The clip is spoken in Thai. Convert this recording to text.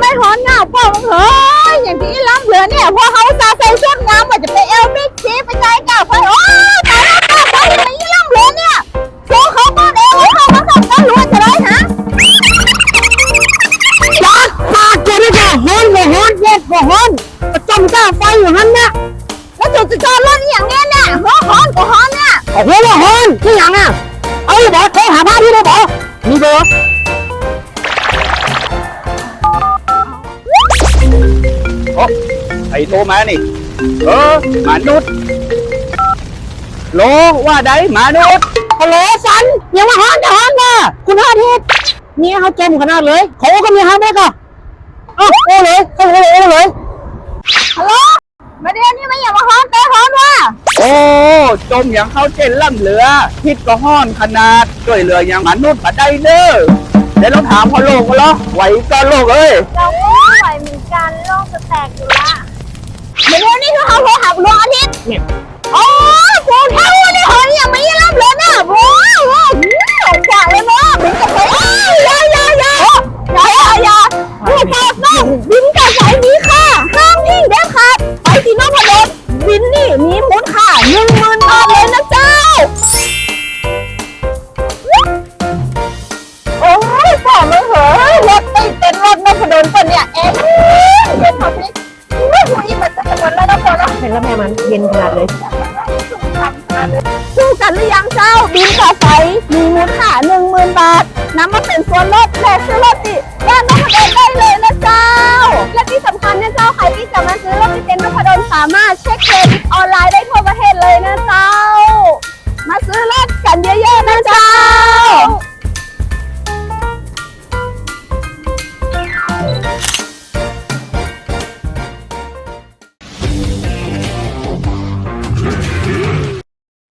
ไม่หอนเงาพ่อมึงเฮ้ยอย่างที่ล้ำเหลือเนี่ยพวกเขาซาใส่ชุดงามว่าจะไปเอลบิ๊กซีไปใจก่าไปโอ้ยตายแล้วตายแล้วอย่างนี้ล้ำเหลือเนี่ยโชว์เขาบ้านเองเขามาเขับกันรวยจะได้ฮะจัดปากเจนี่ก็ฮอนบ่ฮอนเย็ดบ่ฮอนจมก้าไฟอยู่หันน่ะแล้วจุดจะจอดรถอย่างเงี้ยเนี่ยหัวหอนก็หอนเนี่ยโอ้โหบ่ฮอนที่ยังอะเอาอย่าบอกโทรหาพาพี่ได้บ่มีเบอร์โอ้ไอโทรมานี่เออม นุษย์โลว่าได้มนุษย์ฮัลโหลสันอย่ามาฮอนจะฮอนมาคุณอาทิตย์เนี่ยเขาจมขนาดเลยเขาก็มีฮาได้ก็เอ้าโอ้เลยเขาโอ้โอ้เลยฮัลโหลมาเดี๋ยวนี้ไม่อย่ามาหอนแต่หอนว่าโอ้จมอย่างเข้าเช่นล่ำเหลือพิษก็ห้อนขนาดช่วยเหลืออย่างมนุษย์มาได้เด้อเดี๋ยวเราถามพ่อโลกก็เหรอไหวก็โลกเอ้ย เรา แตกอยู่ละมาเดี๋ยวนี้คือเขาโทรหาดวงอาทิตย์เนี่ยโอ้กูเท่านี่หอนอย่างไม่รับเลยนะโว้าวว้าวกว่าเลยมั้งบินกับใครยายายายายายาผู้ปกน้องบินกับสายนี้ค่ะห้ามยิ่งเด็ดขาดไปที่นพดลบินนี่มีมูลค่าหนึ่งหมื่นบาทเลยนะเจ้าโอ้ยฝ่ามึงเหอะรถติดเป็นรถนพดลปะเนี่ย แล้วแม่มันเย็นขนาดเลยสู้กันหรือยังเจ้าบินต่อไฟมีมูลค่าหนึ่งหมื่นบาทนำมาเป็นส่วนลดแลกส่วนลด